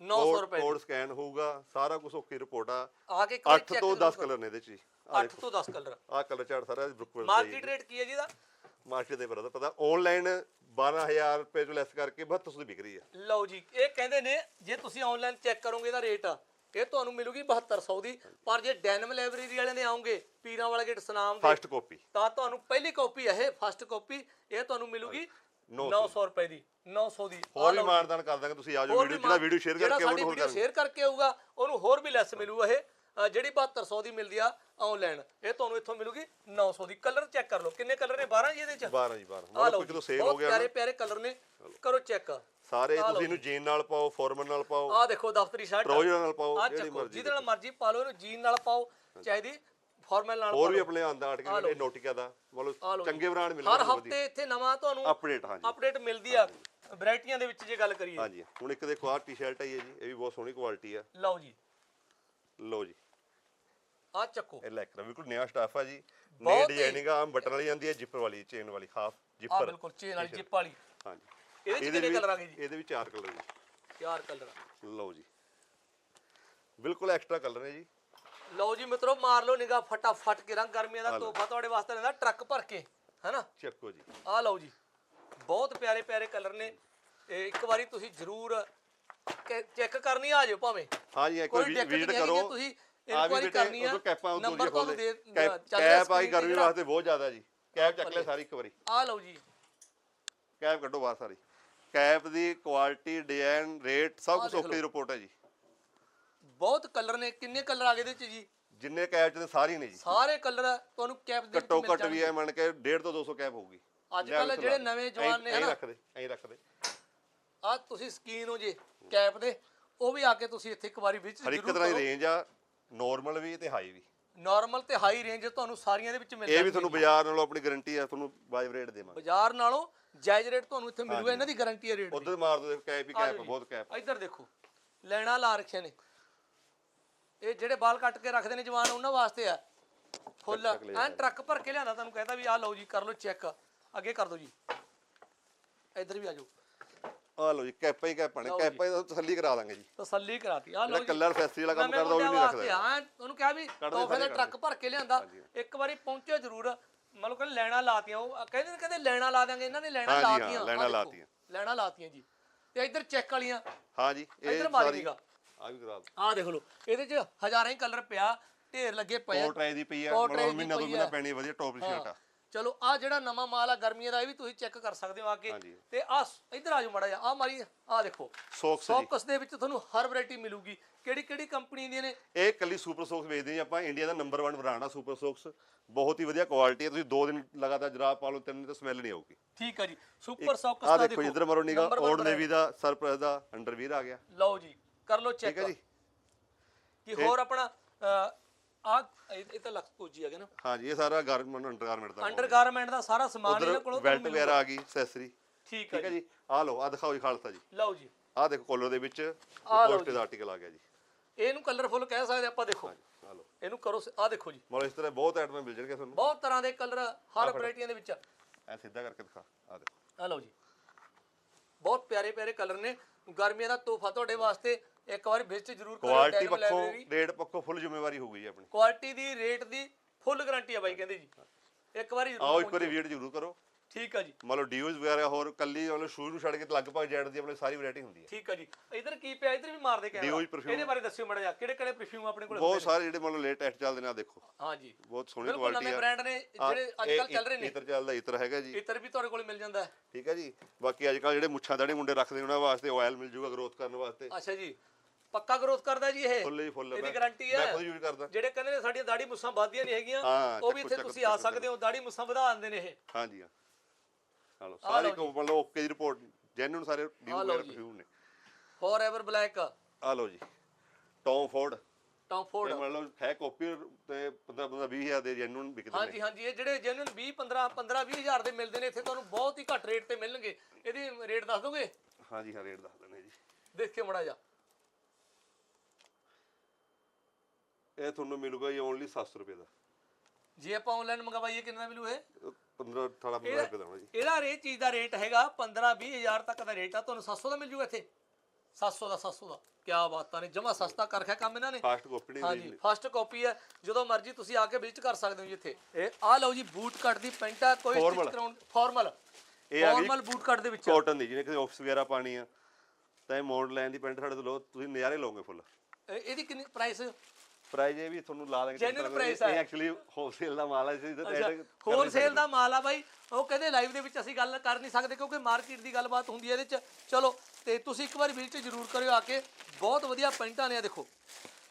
900 ਰੁਪਏ ਕੋਡ ਸਕੈਨ ਹੋਊਗਾ ਸਾਰਾ ਕੁਝ ਓਕੇ ਰਿਪੋਰਟ ਆ। ਆ ਕੇ ਇੱਕ ਵਾਰੀ 8 check ਤੋਂ ਜ਼ਰੂਰ 10 ਕਲਰ ਨੇ ਇਹਦੇ ਚ ਜੀ ਕਰੋ। ਅੱਠ ਤੋਂ 10 ਕਲਰ ਆ ਕਲਰ ਚਾਰਟ ਸਾਰਾ ਬਰੁਕ ਬਦਰ ਮਾਰਕੀਟ ਰੇਟ ਕੀ ਹੈ ਜੀ ਇਹਦਾ? ਮਾਰਕੀਟ ਦੇ ਪਤਾ ਪਤਾ। ਆਨਲਾਈਨ 12000 ਰੁਪਏ ਤੋਂ ਲੈਸ ਕਰਕੇ 7200 ਦੀ ਵਿਕ ਰਹੀ ਆ। ਲਓ ਜੀ ਇਹ ਕਹਿੰਦੇ ਨੇ ਜੇ ਤੁਸੀਂ ਆਨਲਾਈਨ ਚੈੱਕ ਕਰੋਗੇ ਇਹਦਾ ਰੇਟ ਇਹ ਤੁਹਾਨੂੰ ਮਿਲੂਗੀ 7200 ਦੀ। ਪਰ ਜੇ ਡੈਨਮ ਲਾਇਬ੍ਰੇਰੀ ਵਾਲਿਆਂ ਦੇ ਆਉਂਗੇ ਪੀਰਾਂ ਵਾਲਾ ਗੇਟ ਸਨਾਮ ਦੇ ਫਸਟ ਕਾਪੀ ਤਾਂ ਤੁਹਾਨੂੰ ਪਹਿਲੀ ਕਾਪੀ ਇਹ ਫਸਟ ਕਾਪੀ ਇਹ ਤੁਹਾਨੂੰ ਮਿਲੂਗੀ 900 900 ਰੁਪਏ ਦੀ 900 ਦੀ। ਹੋਰ ਵੀ। ਮਾਨਦਾਨ ਕਰ ਦਾਂਗੇ ਤੁਸੀਂ ਆ ਜਾਓ ਵੀਡੀਓ ਜਿਹੜਾ ਵੀਡੀਓ ਸ਼ੇਅਰ ਕਰਕੇ ਹੋਰ ਵੀਡੀਓ ਕਰਾਂਗੇ। ਸ਼ੇਅਰ ਕਰਕੇ ਆਊਗਾ ਉਹਨੂੰ ਹੋਰ ਵੀ ਲੈਸ ਮਿਲੂ ਇਹ। ਜਿਹੜੀ 7200 ਦੀ ਮਿਲਦੀ ਆ ਆਨਲਾਈਨ ਇਹ ਤੁਹਾਨੂੰ ਇੱਥੋਂ ਮਿਲੂਗੀ 900 ਦੀ। ਕਲਰ ਚੈੱਕ ਕਰ ਲਓ। ਕਿੰਨੇ ਕਲਰ ਨੇ? 12 ਜੀ ਇਹਦੇ ਚ? 12 ਜੀ 12 ਆ ਮਤਲਬ ਕਿਲੋ ਜੀ, ਸੇਲ ਹੋ ਬਹੁਤ ਗਿਆ ਪਿਆਰੇ ਪਿਆਰੇ ਕਲਰ ਨੇ। ਕਰੋ ਚੈੱਕ। ਸਾਰੇ ਤੁਸੀਂ ਇਹਨੂੰ ਜੀਨ ਨਾਲ ਪਾਓ ਫਾਰਮਲ ਨਾਲ ਪਾਓ। ਆਹ ਦੇਖੋ ਦਫ਼ਤਰੀ ਸ਼ਰਟ ਟਰਾਊਜ਼ਰ ਨਾਲ ਪਾਓ ਆ ਜਿਹੜੀ ਮਰਜ਼ੀ ਜਿਹਦੇ ਨਾਲ ਮਰਜ਼ੀ ਪਾ ਲਓ ਇਹਨੂੰ ਜੀਨ ਨਾਲ ਪਾਓ ਚਾਹੀਦੀ ਫਾਰਮਲ ਨਾਲ ਹੋਰ ਵੀ ਆਪਣੇ ਆਂਦਾ ਆਰਟੀਕਲ ਨੇ ਨੋਟਿਕਾ ਦਾ। ਆ ਮਤਲਬ ਚੰਗੇ ਬ੍ਰਾਂਡ ਹਰ ਮਿਲਣਗੇ ਵਧੀਆ। ਹਫ਼ਤੇ ਇੱਥੇ ਨਵਾਂ ਤੁਹਾਨੂੰ ਅਪਡੇਟ ਹਾਂਜੀ। ਅਪਡੇਟ ਮਿਲਦੀ ਆ। ਵੈਰਾਈਟੀਆਂ ਦੇ ਵਿੱਚ ਜੇ ਗੱਲ ਕਰੀਏ। ਹਾਂਜੀ। ਹੁਣ ਇੱਕ ਦੇਖੋ ਆਹ ਟੀ-ਸ਼ਰਟ ਹੈ ਜੀ ਇਹ ਵੀ ਬਹੁਤ ਸੋਹਣੀ ਕੁਆਲਿਟੀ ਆ। ਲਓ ਜੀ। ਲਓ ਜੀ। ਆ ਚੱਕੋ। ਇਹ ਲੈਕਰਾ ਬਿਲਕੁਲ ਨਵਾਂ ਸਟਾਫ ਆ ਜੀ। ਨਈ ਬਹੁਤ ਹੀ- ਡਿਜ਼ਾਈਨਿੰਗ ਆਮ ਬਟਨ ਵਾਲੀ ਜਾਂਦੀ ਹੈ ਜਿੱਪਰ ਵਾਲੀ ਚੇਨ ਵਾਲੀ ਹਾਫ ਆ ਜਿੱਪਰ ਬਿਲਕੁਲ ਚੇਨ ਵਾਲੀ ਜਿੱਪ ਵਾਲੀ। ਹਾਂਜੀ। ਇਹਦੇ ਚ ਕਿੰਨੇ ਵੀ- ਕਲਰ ਆ ਗਏ ਜੀ? ਇਹਦੇ ਵਿੱਚ ਚਾਰ ਕਲਰ ਜੀ। ਚਾਰ ਕਲਰ ਲਓ ਜੀ। ਬਿਲਕੁਲ ਐਕਸਟਰਾ ਕਲਰ ਨੇ ਜੀ। ਲਓ ਜੀ ਮਿੱਤਰੋ ਮਾਰ ਲਓ ਨਿਗਾ ਫਟਾਫਟ ਕੇ ਰੰਗ ਗਰਮੀਆਂ ਦਾ ਤੋਹਫਾ ਤੁਹਾਡੇ ਵਾਸਤੇ ਰਹਿੰਦਾ ਟਰੱਕ ਭਰ ਕੇ ਹੈਨਾ? ਚੱਕੋ ਜੀ। ਆ ਲਓ ਜੀ। ਬਹੁਤ ਪਿਆਰੇ ਪਿਆਰੇ ਕਲਰ ਨੇ। ਇਹ ਇੱਕ ਵਾਰੀ ਤੁਸੀਂ ਜ਼ਰੂਰ ਚੈੱਕ ਕਰਨੀ ਆ ਜਾਓ ਭਾਵੇਂ। ਹਾਂਜੀ ਇੱਕ ਕੋਈ ਵਾਰ ਦਿੱਕਤ ਵਿਜ਼ਿਟ ਨਹੀਂ ਹੈਗੀ ਕਰੋ। ਜੇ ਤੁਸੀਂ ਵੀ ਇਨਕੁਆਇਰੀ ਕਰਨੀ ਆ ਨੰਬਰ ਤੁਹਾਨੂੰ। ਦੇ ਕੈਪ ਆਈ ਗਰਮੀ। ਵਾਸਤੇ ਬਹੁਤ ਜ਼ਿਆਦਾ ਜੀ। ਕੈਪ ਚੱਕ ਲੈ ਸਾਰੀ ਇੱਕ ਵਾਰੀ। ਆ ਲਓ ਜੀ। ਕੈਪ ਕੱਢੋ ਬਾਹਰ ਸਾਰੀ। ਕੈਪ ਦੀ ਕੁਆਲਿਟੀ ਡਿਜ਼ਾਈਨ ਰੇਟ ਸਭ ਕੁਝ ਓਕੇ ਦੀ ਰਿਪੋਰਟ ਹੈ ਜੀ। ਬਹੁਤ ਕਲਰ ਨੇ। ਕਿੰਨੇ ਕਲਰ ਆ ਗਏ ਇਹਦੇ ਚ ਜੀ? ਜਿੰਨੇ ਕੈਪ ਚ ਸਾਰੀ ਨੇ ਜੀ। ਸਾਰੇ ਕਲਰ ਤੁਹਾਨੂੰ ਕੈਪ ਦੇ ਘੱਟੋ ਘੱਟ ਵੀ ਹੈ ਮੰਨ ਕੇ 1.5 ਤੋਂ 200 ਕੈਪ ਹੋਊਗੀ। ਅੱਜ ਉੱਥੇ ਜਿਹੜੇ ਨਵੇਂ। ਜਵਾਨ ਨੇ ਐਂ- ਐਂ ਹਨਾ। ਰੱਖਦੇ ਐਂ ਰੱਖਦੇ ਆ ਤੁਸੀਂ ਸਕੀਨ ਹੋ ਜੇ ਕੈਪ ਦੇ ਉਹ ਵੀ ਆ ਕੇ ਤੁਸੀਂ ਇੱਥੇ ਇੱਕ ਵਾਰੀ ਵਿੱਚ ਹਰ ਇੱਕ ਜ਼ਰੂਰ ਤਰ੍ਹਾਂ ਦੀ ਕਰੋ। ਰੇਂਜ ਆ। ਨਾਰਮਲ ਵੀ ਤੇ ਹਾਈ ਵੀ। ਨਾਰਮਲ ਤੇ ਹਾਈ ਰੇਂਜ ਤੁਹਾਨੂੰ ਸਾਰੀਆਂ ਦੇ ਵਿੱਚ ਮਿਲ ਇਹ ਵੀ ਤੁਹਾਨੂੰ ਬਾਜ਼ਾਰ ਨਾਲੋਂ ਆਪਣੀ ਗਾਰੰਟੀ ਆ ਤੁਹਾਨੂੰ ਵਾਈਬ ਰੇਟ ਦੇਵਾਂਗੇ। ਬਾਜ਼ਾਰ ਨਾਲੋਂ ਜਾਇਜ਼ ਰੇਟ ਤੁਹਾਨੂੰ ਇੱਥੇ ਮਿਲੂਗਾ ਇਹਨਾਂ ਦੀ ਗਾਰੰਟੀ ਹੈ ਰੇਟ ਉਧਰ ਮਾਰ ਦੋ ਕੈਪ ਹੀ ਕੈਪ। ਬਹੁਤ ਕੈਪ ਇੱਧਰ ਦੇਖੋ ਲੈਣਾ ਲਾ ਰੱਖੇ ਨੇ। ਇਹ ਜਿਹੜੇ ਵਾਲ ਕੱਟ ਕੇ ਰੱਖਦੇ ਨੇ ਜਵਾਨ ਉਹਨਾਂ ਵਾਸਤੇ ਆ। ਫੁੱਲ ਐਨ ਟਰੱਕ ਭਰ ਕੇ ਲਿਆਂਦਾ ਤੁਹਾਨੂੰ ਕਹਿੰਦਾ ਵੀ ਆਹ ਲਓ ਜੀ ਕਰ ਲਓ ਚੈੱਕ ਅੱਗੇ ਕਰ ਦਿਓ ਜੀ। ਇੱਧਰ ਵੀ ਆ ਜਾਓ। ਆ ਲਓ ਜੀ ਕੈਪਾਂ ਹੀ ਕੈਪਾਂ ਨੇ ਲਓ ਕੈਪਾਂ ਹੀ ਤਸੱਲੀ ਕਰਾ ਦਾਂਗੇ ਜੀ। ਤਸੱਲੀ ਕਰਾਤੀ ਆ ਲਓ ਜਿਹੜਾ ਜੀ ਕਲਰ ਫੈਸਟਰੀ ਵਾਲਾ ਕੰਮ ਕਰਦਾ ਉਹ ਵੀ ਨਹੀਂ ਰੱਖਦਾ। ਆ ਉਹਨੂੰ ਕਿਹਾ ਵੀ ਕੱਢ ਦੇ ਤੋਹਫੇ ਦਾ ਸਾਰੇ ਟਰੱਕ ਭਰ ਕੇ ਲਿਆਂਦਾ। ਇੱਕ ਵਾਰੀ ਪਹੁੰਚਿਆ ਜ਼ਰੂਰ ਮਤਲਬ ਕਿ ਲੈਣਾ ਲਾਤੀਆਂ ਉਹ ਕਹਿੰਦੇ ਨੇ ਕਹਿੰਦੇ ਲੈਣਾ ਲਾ ਦਿਆਂਗੇ ਇਹਨਾਂ ਨੇ ਲੈਣਾ ਹਾਂ, ਲਾਤੀਆਂ। ਆਹ ਲੈਣਾ ਦੇਖੋ, ਲਾਤੀਆਂ। ਲੈਣਾ ਲਾਤੀਆਂ ਜੀ। ਤੇ ਇੱਧਰ ਚੈੱਕ ਵਾਲੀਆਂ ਹਾਂ ਜੀ ਇਹ ਇੱਧਰ ਮਾਰੀ ਸਾਰੀ ਨੀਗਾ। ਆ ਵੀ ਕਰਾ ਦੋ ਆਹ ਦੇਖ ਲਓ ਇਹਦੇ 'ਚ ਹਜ਼ਾਰਾਂ ਹੀ ਕਲਰ ਪਿਆ ਢੇਰ ਲੱਗੇ ਪਏ ਆ। ਕੋਟ ਰਾਈ ਦੀ ਪਈ ਆ ਕੋਟ ਮਤਲਬ ਦੀ ਮਹੀਨਾ ਤੋਂ ਪਈ ਮਹੀਨਾ। ਪੈਣੀ ਵਧੀਆ ਟੌਪ ਸ਼ਰਟ ਆ। ਚਲੋ ਆ ਜਿਹੜਾ ਨਵਾਂ ਮਾਲ ਆ ਗਰਮੀਆਂ ਦਾ ਇਹ ਵੀ ਤੁਸੀਂ ਚੈੱਕ ਕਰ ਸਕਦੇ ਹੋ ਆ ਕੇ। ਤੇ ਆ ਇੱਧਰ ਆ ਜਾਓ ਮਾੜਾ ਜਿਹਾ ਆ ਮਾਰੀ ਆ ਦੇਖੋ। ਸੌਕਸ ਜੀ। ਸੌਕਸ ਦੇ ਵਿੱਚ ਤੁਹਾਨੂੰ ਹਰ ਵੈਰਾਈਟੀ ਮਿਲੂਗੀ। ਕਿਹੜੀ ਕਿਹੜੀ ਕੰਪਨੀ ਦੀਆਂ ਨੇ? ਇਹ ਕੱਲੀ ਸੁਪਰ ਸੌਕਸ ਵੇਚਦੇ ਜੀ ਆਪਾਂ ਇੰਡੀਆ ਦਾ ਨੰਬਰ 1 ਬ੍ਰਾਂਡ ਆ ਸੁਪਰ ਸੌਕਸ ਬਹੁਤ ਹੀ ਵਧੀਆ ਕੁਆਲਿਟੀ ਹੈ ਤੁਸੀਂ ਦੋ ਦਿਨ ਲਗਾਤਾਰ ਜਰਾਬ ਪਾ ਲਓ ਤਿੰਨ ਦਿਨ ਤਾਂ ਸਮੈਲ ਨਹੀਂ ਆਊਗੀ। ਠੀਕ ਆ ਜੀ ਸੁਪਰ ਸੌਕਸ ਆ ਦਾ ਦੇਖੋ ਇਧਰ ਮਰੋ ਨੀਗਾ ਓਲਡ। ਨੇਵੀ ਦਾ ਸਰਪ੍ਰਾਈਜ਼ ਦਾ ਅੰਡਰਵੀਰ ਆ ਗਿਆ। ਲਓ ਜੀ ਕਰ ਲਓ ਚੈੱਕ ਠੀਕ ਹੈ ਜੀ। ਕਿ ਹੋਰ ਆਪਣਾ ਆ ਇਹ ਇਹ ਤਾਂ ਲੱਖ ਪੂਜੀ ਆ ਗਿਆ ਨਾ। ਹਾਂ ਜੀ ਇਹ ਸਾਰਾ ਗਾਰਮੈਂਟ ਅੰਡਰਗਾਰਮੈਂਟ ਦਾ ਅੰਡਰਗਾਰਮੈਂਟ ਦਾ ਸਾਰਾ ਸਮਾਨ ਇਹਨਾਂ ਕੋਲੋਂ ਉਧਰ ਤੁਹਾਨੂੰ ਬੈਲਟ ਵਗੈਰਾ ਆ ਗਈ ਐਕਸੈਸਰੀ ਠੀਕ ਆ ਠੀਕ ਹੈ ਜੀ। ਜੀ। ਆ ਲਓ ਆ ਦਿਖਾਓ ਜੀ ਖਾਲਸਾ ਜੀ। ਲਓ ਜੀ। ਆ ਦੇਖੋ ਕੋਲਰ ਦੇ ਵਿੱਚ ਆਹ ਲਓ ਪੋਸਟ ਦਾ ਆਰਟੀਕਲ ਆ ਗਿਆ ਜੀ। ਇਹਨੂੰ ਕਲਰਫੁਲ ਕਹਿ ਸਕਦੇ ਆਪਾਂ ਦੇਖੋ। ਆ ਲਓ। ਇਹਨੂੰ ਕਰੋ ਆ ਦੇਖੋ ਜੀ। ਮਤਲਬ ਇਸ ਤਰ੍ਹਾਂ ਬਹੁਤ ਆਈਟਮਾਂ ਮਿਲ ਜਾਣਗੀਆਂ ਤੁਹਾਨੂੰ। ਬਹੁਤ ਤਰ੍ਹਾਂ ਦੇ ਕਲਰ ਹਰ ਵੈਰਾਈਟੀਆਂ ਦੇ ਵਿੱਚ। ਐ ਸਿੱਧਾ ਕਰਕੇ ਦਿਖਾ ਆ ਦੇਖੋ। ਆ ਲਓ ਜੀ। ਬਹੁਤ ਪਿਆਰੇ ਪਿਆਰੇ ਕਲਰ ਨੇ। ਗਰਮੀਆਂ ਦਾ ਤੋਹਫਾ ਤੁਹਾਡੇ ਵਾਸਤੇ ਇੱਕ ਵਾਰ ਵਿਜ਼ਿਟ ਜ਼ਰੂਰ ਕਰਿਓ ਕੁਆਲਿਟੀ ਪੱਖੋਂ। ਰੇਟ ਪੱਖੋਂ ਫੁੱਲ ਜ਼ਿੰਮੇਵਾਰੀ ਹੋਊਗੀ ਜੀ ਆਪਣੀ। ਕੁਆਲਿਟੀ ਦੀ ਰੇਟ ਦੀ ਫੁੱਲ ਗਾਰੰਟੀ ਆ ਬਾਈ ਕਹਿੰਦੇ ਜੀ। ਇੱਕ ਵਾਰੀ ਜ਼ਰੂਰ ਆਓ ਇੱਕ ਵਾਰੀ ਵਿਜ਼ਿਟ ਜ਼ਰੂਰ ਕਰੋ। ਠੀਕ ਆ ਜੀ। ਮਤਲਬ ਡਿਊਜ਼ ਵਗੈਰਾ ਹੋਰ ਕੱਲੀ ਮਤਲਬ ਸ਼ੂਜ਼ ਨੂੰ ਛੱਡ ਕੇ ਲਗਭਗ ਜੈਡ ਦੀ ਆਪਣੇ ਸਾਰੀ ਵੈਰਾਈਟੀ ਹੁੰਦੀ ਹੈ। ਠੀਕ ਆ ਜੀ। ਇਧਰ ਕੀ ਪਿਆ? ਇਧਰ ਵੀ ਮਾਰ ਦੇ ਕੈਮਰਾ। Dior perfume। ਇਹਦੇ ਬਾਰੇ ਦੱਸਿਓ ਮੜਾ ਜਾ ਕਿਹੜੇ ਕਿਹੜੇ ਪਰਫਿਊਮ ਆਪਣੇ ਕੋਲ ਬਹੁਤ ਸਾਰੇ ਜਿਹੜੇ ਮਤਲਬ ਲੇਟੈਸਟ ਚੱਲਦੇ ਨੇ ਆ ਦੇਖੋ। ਹਾਂ ਜੀ। ਬਹੁਤ ਸੋਹਣੀ ਕੁਆਲਿਟੀ ਨਵੇਂ ਆ। ਬ੍ਰਾਂਡ ਨੇ ਜਿਹੜੇ ਅੱਜ ਕੱਲ ਚੱਲ ਰਹੇ ਨੇ। ਇਤਰ ਚੱਲਦਾ ਇਤਰ ਹੈਗਾ ਜੀ। ਇਤਰ ਵੀ ਤੁਹਾਡੇ ਕੋਲ ਮਿਲ ਜਾਂਦਾ ਹੈ। ਠੀਕ ਹੈ ਜੀ। ਬਾਕੀ ਅੱਜ ਕੱਲ ਜਿਹੜੇ ਮੁੱਛਾਂ ਦਾੜੀ ਮੁੰਡੇ ਰੱਖਦੇ ਉਹਨਾਂ ਵਾਸਤੇ ਆਇਲ ਮਿਲ ਜੂਗਾ ਗਰੋਥ ਕਰਨ ਵਾਸਤੇ। ਅੱਛਾ ਜੀ। ਪੱਕਾ ਗਰੋਥ ਕਰਦਾ ਜੀ ਇਹ। ਫੁੱਲ ਹੀ ਫੁੱਲ ਇਹਦੀ ਮੈਂ- ਖੁਦ ਯੂਜ਼ ਕਰਦਾ। ਜਿਹੜੇ ਕਹਿੰਦੇ ਨੇ ਸਾਡੀਆਂ ਦਾੜੀ ਮੁੱਛਾਂ ਵੱਧਦੀਆਂ ਨਹੀਂ ਹੈਗੀਆਂ ਉਹ ਵੀ ਇੱਥੇ ਤੁਸੀਂ ਆ ਸਕਦੇ ਹੋ ਦਾੜੀ ਮੁੱਛਾਂ ਵਧਾ ਦਿੰਦੇ ਨੇ ਇਹ। ਹਾਂਜੀ ਹਾਂ। ਹਲੋ ਸਾਰੀ ਕੋ ਮਤਲਬ ਓਕੇ ਦੀ ਰਿਪੋਰਟ ਜੈਨੂਨ ਸਾਰੇ ਵਗੈਰਾ ਜੀ। perfume ਨੇ। ਫੋਰਐਵਰ ਬਲੈਕ ਆ ਲਓ ਜੀ ਟੌਮ ਫੋਰਡ ਟੌਮ ਫੋਰਡ ਮਤਲਬ ਹੈ ਕਾਪੀ ਤੇ 15 15 20 ਹਜ਼ਾਰ ਦੇ ਜੈਨੂਨ ਵਿਕਦੇ ਨੇ। ਹਾਂਜੀ ਹਾਂਜੀ ਇਹ ਜਿਹੜੇ ਜੈਨੂਨ 20 15 15 20 ਹਜ਼ਾਰ ਦੇ ਮਿਲਦੇ ਨੇ ਇੱਥੇ ਤੁਹਾਨੂੰ ਬਹੁਤ ਹੀ ਘੱਟ ਰੇਟ ਤੇ ਮਿਲਣਗੇ। ਇਹਦੀ ਰੇਟ ਦੱਸ ਦੋਗੇ? ਹਾਂਜੀ ਹਾਂ ਰੇਟ ਦੱਸ ਦਿੰਦੇ ਜੀ। ਦੇਖ ਕੇ ਮੜਾ ਜਾ ਇਹ ਤੁਹਾਨੂੰ ਮਿਲੂਗਾ ਜੀ ਓਨਲੀ 700 ਰੁਪਏ ਦਾ। ਜੇ ਆਪਾਂ ਆਨਲਾਈਨ ਮੰਗਵਾਈਏ ਕਿੰਨਾ ਦਾ ਮਿਲੂ ਇਹ? 15 18 15 ਰੁਪਏ ਦਾ ਹੋਣਾ ਜੀ। ਇਹਦਾ ਰੇਟ ਚੀਜ਼ ਦਾ ਰੇਟ ਹੈਗਾ 15 20 ਹਜ਼ਾਰ ਤੱਕ ਦਾ ਰੇਟ ਆ ਤੁਹਾਨੂੰ 700 ਦਾ ਮਿਲ ਜੂਗਾ ਇੱਥੇ। 700 ਦਾ 700 ਦਾ। ਕੀ ਬਾਤਾਂ ਨੇ ਜਮਾ ਸਸਤਾ ਕਰ ਰੱਖਿਆ ਕੰਮ ਇਹਨਾਂ ਨੇ। ਫਾਸਟ ਕਾਪੀ ਨਹੀਂ ਹਾਂਜੀ ਫਸਟ ਕਾਪੀ ਹੈ। ਜਦੋਂ ਮਰਜ਼ੀ ਤੁਸੀਂ ਆ ਕੇ ਵਿਜ਼ਿਟ ਕਰ ਸਕਦੇ ਹੋ ਜੀ ਇੱਥੇ। ਇਹ ਆ ਲਓ ਜੀ ਬੂਟ ਕੱਟ ਦੀ ਪੈਂਟ ਆ ਕੋਈ। ਸਟਿਚ ਕਰਾਉਣ ਫਾਰਮਲ ਇਹ ਆ ਗਈ ਫਾਰਮਲ ਬੂਟ ਕੱਟ ਦੇ ਵਿੱਚ ਕਾਟਨ ਦੀ ਜਿਹਨੇ ਕਿਸੇ ਆਫਿਸ ਵਗੈਰਾ ਪਾਣੀ ਆ ਤਾਂ ਇਹ ਮੋਡ ਲਾਈਨ ਦੀ ਪੈਂਟ ਸਾਡੇ ਤੋਂ ਲਓ ਤੁਸੀਂ ਨਜ਼ਾਰੇ ਲਓਗੇ ਫੁੱਲ ਇਹ- ਇਹਦੀ ਕਿੰਨੀ ਪ੍ਰਾਈਸ ਪ੍ਰਾਈਜ਼ ਇਹ ਵੀ ਤੁਹਾਨੂੰ ਲਾ ਦਾਂਗੇ Genuine price ਹੈ। ਇਹ ਐਕਚੁਅਲੀ ਹੋਲਸੇਲ ਦਾ ਮਾਲ ਹੈ ਜੀ ਹੋਲਸੇਲ ਦਾ ਮਾਲ ਆ ਬਾਈ। ਉਹ ਕਹਿੰਦੇ ਲਾਈਵ ਦੇ ਵਿੱਚ ਅਸੀਂ ਗੱਲ ਕਰ ਨਹੀਂ ਸਕਦੇ ਕਿਉਂਕਿ ਮਾਰਕੀਟ ਦੀ ਗੱਲਬਾਤ ਹੁੰਦੀ ਹੈ ਇਹਦੇ ਵਿੱਚ ਚਲੋ ਤੇ ਤੁਸੀਂ ਇੱਕ ਵਾਰੀ ਵਿਜ਼ਿਟ ਜ਼ਰੂਰ ਕਰਿਓ ਆ ਕੇ। ਬਹੁਤ ਵਧੀਆ ਪੈਂਟਾਂ ਨੇ ਆ ਦੇਖੋ।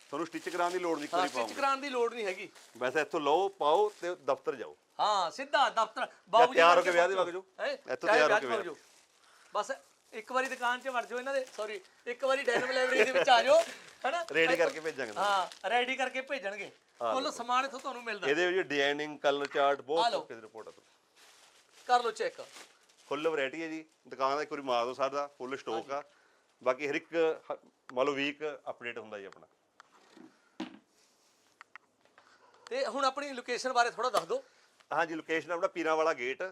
ਤੁਹਾਨੂੰ ਸਟਿਚ ਕਰਾਉਣ ਦੀ ਲੋੜ ਨਹੀਂ ਇੱਕ ਵਾਰੀ ਸਟਿਚ ਕਰਾਉਣ ਦੀ ਲੋੜ ਨਹੀਂ ਹੈਗੀ। ਵੈਸੇ ਇੱਥੋਂ ਲਓ ਪਾਓ ਤੇ ਦਫ਼ਤਰ ਜਾਓ। ਹਾਂ ਸਿੱਧਾ ਦਫ਼ਤਰ। ਬਾਬੂ ਜੀ ਤਿਆਰ ਹੋ ਕੇ ਵਿਆਹ ਦੇ। ਵਗ ਜਾਓ। ਇੱਥੋਂ ਤਿਆਰ ਹੋ ਕੇ ਚ। ਬਸ ਇੱਕ ਵਾਰੀ ਦੁਕਾਨ 'ਚ ਵੜ ਜਾਓ ਇਹਨਾਂ ਦੇ ਸੌਰੀ ਇੱਕ ਵਾਰੀ ਡੈਨਮ ਲਾਇਬ੍ਰੇਰੀ ਦੇ ਵਿੱਚ ਆ ਜਾਓ ਹੈਨਾ? ਰੈਡੀ ਕਰਕੇ ਭੇਜਾਂਗੇ ਤੁਹਾਨੂੰ। ਹਾਂ ਰੈਡੀ ਕਰਕੇ ਭੇਜਣਗੇ। ਕੁੱਲ ਸਮਾਨ ਇੱਥੋਂ ਤੁਹਾਨੂੰ ਮਿਲਦਾ। ਇਹਦੇ ਵਿੱਚ ਡਿਜ਼ਾਈਨਿੰਗ ਕਲਰ ਚਾਰਟ ਬਹੁਤ ਲਓ। ਦੀ ਰਿਪੋਰਟ ਆ ਕਰ ਲਓ ਚੈੱਕ ਫੁੱਲ ਵੈਰਾਈਟੀ ਹੈ ਜੀ। ਦੁਕਾਨ ਦਾ ਇੱਕ ਵਾਰੀ ਮਾਰ ਦਿਓ ਸਾਡਾ ਫੁੱਲ ਸਟਾਕ ਆ। ਬਾਕੀ ਹਰ ਇੱਕ ਹ- ਮੰਨ ਲਓ ਵੀਕ ਅਪਡੇਟ ਹੁੰਦਾ ਜੀ ਆਪਣਾ। ਤੇ ਹੁਣ ਆਪਣੀ ਲੋਕੇਸ਼ਨ ਬਾਰੇ ਥੋੜਾ ਦੱਸ ਦਿਓ। ਹਾਂਜੀ ਲੋਕੇਸ਼ਨ ਆਪਣਾ ਪੀਰਾਂ ਵਾਲਾ ਗੇਟ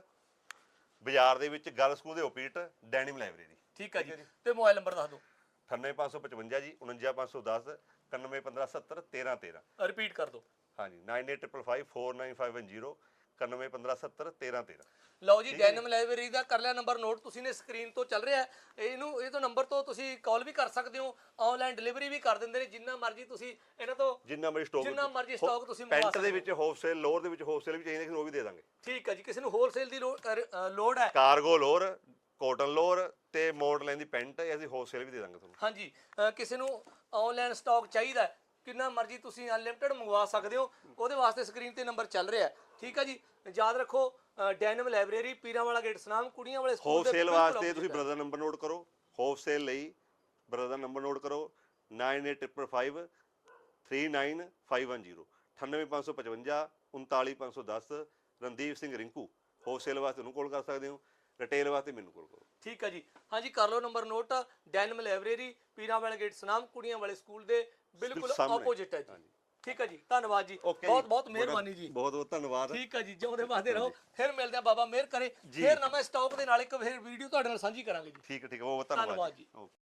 ਬਾਜ਼ਾਰ ਦੇ ਵਿੱਚ ਗਰਲ ਸਕੂਲ ਦੇ ਓਪੋਜ਼ਿਟ ਡੈਨਿਮ ਲਾਇਬ੍ਰੇਰੀ। ਠੀਕ ਹੈ ਜੀ। ਤੇ ਮੋਬਾਈਲ ਨੰਬਰ ਦੱਸ ਦਿਓ। 98555 ਜੀ 49510 911570 1313 ਰਿਪੀਟ ਕਰ ਦਿਓ। ਹਾਂਜੀ 9855549510 911570 1313 ਲਓ ਜੀ ਡੈਨਮ ਲਾਇਬ੍ਰੇਰੀ ਦਾ ਕਰ ਲਿਆ ਨੰਬਰ ਨੋਟ ਤੁਸੀਂ ਨੇ ਸਕਰੀਨ ਤੋਂ ਚੱਲ ਰਿਹਾ ਹੈ। ਇਹਨੂੰ ਇਹ ਤੋਂ ਨੰਬਰ ਤੋਂ ਤੁਸੀਂ ਕਾਲ ਵੀ ਕਰ ਸਕਦੇ ਹੋ ਆਨਲਾਈਨ ਡਿਲੀਵਰੀ ਵੀ ਕਰ ਦਿੰਦੇ ਨੇ ਜਿੰਨਾ ਮਰਜ਼ੀ ਤੁਸੀਂ ਇਹਨਾਂ ਤੋਂ ਜਿੰਨਾ ਮਰਜ਼ੀ ਸਟਾਕ ਜਿੰਨਾ ਮਰਜ਼ੀ stock ਤੁਸੀਂ ਮੰਗਵਾ ਪੈਂਟ ਦੇ ਵਿੱਚ ਹੋਲਸੇਲ ਲੋਅਰ ਦੇ ਵਿੱਚ ਹੋਲਸੇਲ ਵੀ ਚਾਹੀਦੇ ਕਿ ਉਹ ਵੀ ਦੇ ਦਾਂਗੇ ਠੀਕ ਹੈ ਜੀ ਕਿਸੇ ਨੂੰ ਹੋਲਸੇਲ ਦੀ ਲੋੜ ਅ, ਅ, ਲੋੜ ਹੈ ਕਾਰਗੋ ਲੋਅਰ ਕਾਟਨ ਲੋਅਰ ਤੇ ਮੋਡ ਦੀ ਪੈਂਟ ਇਹ ਅਸੀਂ ਹੋਲਸੇਲ ਵੀ ਦੇ ਦਾਂਗੇ ਤੁਹਾਨੂੰ ਹਾਂਜੀ ਅ, ਕਿਸੇ ਨੂੰ ਆਨਲਾਈਨ ਸਟਾਕ ਚਾਹੀਦਾ ਹੈ, ਕਿੰਨਾ ਮਰਜ਼ੀ ਤੁਸੀਂ ਅਨਲਿਮਟਿਡ ਮੰਗਵਾ ਸਕਦੇ ਹੋ ਉਹਦੇ ਵਾਸਤੇ ਸਕਰੀਨ ਤੇ ਨੰਬਰ ਚੱਲ ਰਿਹਾ ਹੈ। ਠੀਕ ਹੈ ਜੀ? ਯਾਦ ਰੱਖੋ ਡੈਨਮ ਲਾਇਬ੍ਰੇਰੀ ਪੀਰਾਂ ਵਾਲਾ ਗੇਟ ਸਨਾਮ ਕੁੜੀਆਂ ਵਾਲੇ ਸਕੂਲ ਦੇ ਹੋਲਸੇਲ ਬਿਲਕੁਲ ਵਾਸਤੇ ਤੁਸੀਂ। ਬ੍ਰਦਰ ਨੰਬਰ ਨੋਟ ਕਰੋ। ਹੋਲਸੇਲ ਲਈ ਬ੍ਰਦਰ ਨੰਬਰ ਨੋਟ ਕਰੋ। 9855 39510 98555 39510 ਰਣਦੀਪ ਸਿੰਘ ਰਿੰਕੂ। ਹੋਲਸੇਲ ਵਾਸਤੇ ਉਹਨੂੰ ਕਾਲ ਕਰ ਸਕਦੇ ਹੋ। ਰਿਟੇਲ ਵਾਸਤੇ ਮੈਨੂੰ ਕਾਲ ਕਰੋ। ਠੀਕ ਹੈ ਜੀ। ਹਾਂਜੀ ਕਰ ਲਓ ਨੰਬਰ ਨੋਟ ਡੈਨਮ ਲਾਇਬ੍ਰੇਰੀ ਪੀਰਾਂ ਵਾਲਾ ਗੇਟ ਸਨਾਮ ਕੁੜੀਆਂ ਵਾਲੇ ਸਕੂਲ ਦੇ ਬਿਲਕੁਲ। ਆਪੋਜ਼ਿਟ ਹੈ ਜੀ। ਠੀਕ ਹੈ ਜੀ ਧੰਨਵਾਦ ਜੀ। ਓਕੇ ਬਹੁਤ ਬਹੁਤ ਮਿਹਰਬਾਨੀ ਜੀ। ਬਹੁਤ ਬਹੁਤ ਧੰਨਵਾਦ। ਠੀਕ ਹੈ ਜੀ ਜਿਉਂਦੇ ਵਾਸਤੇ ਰਹੋ। ਫਿਰ ਮਿਲਦੇ ਆ ਬਾਬਾ ਮਿਹਰ ਕਰੇ। ਫਿਰ ਨਵੇਂ ਸਟਾਕ ਦੇ ਨਾਲ ਇੱਕ ਫਿਰ ਵੀਡੀਓ ਤੁਹਾਡੇ ਨਾਲ ਸਾਂਝੀ ਕਰਾਂਗੇ ਜੀ। ਠੀਕ ਹੈ ਠੀਕ ਹੈ। ਬਹੁਤ ਬਹੁਤ ਧੰਨਵਾਦ ਧੰਨਵਾਦ ਜੀ। ਓਕੇ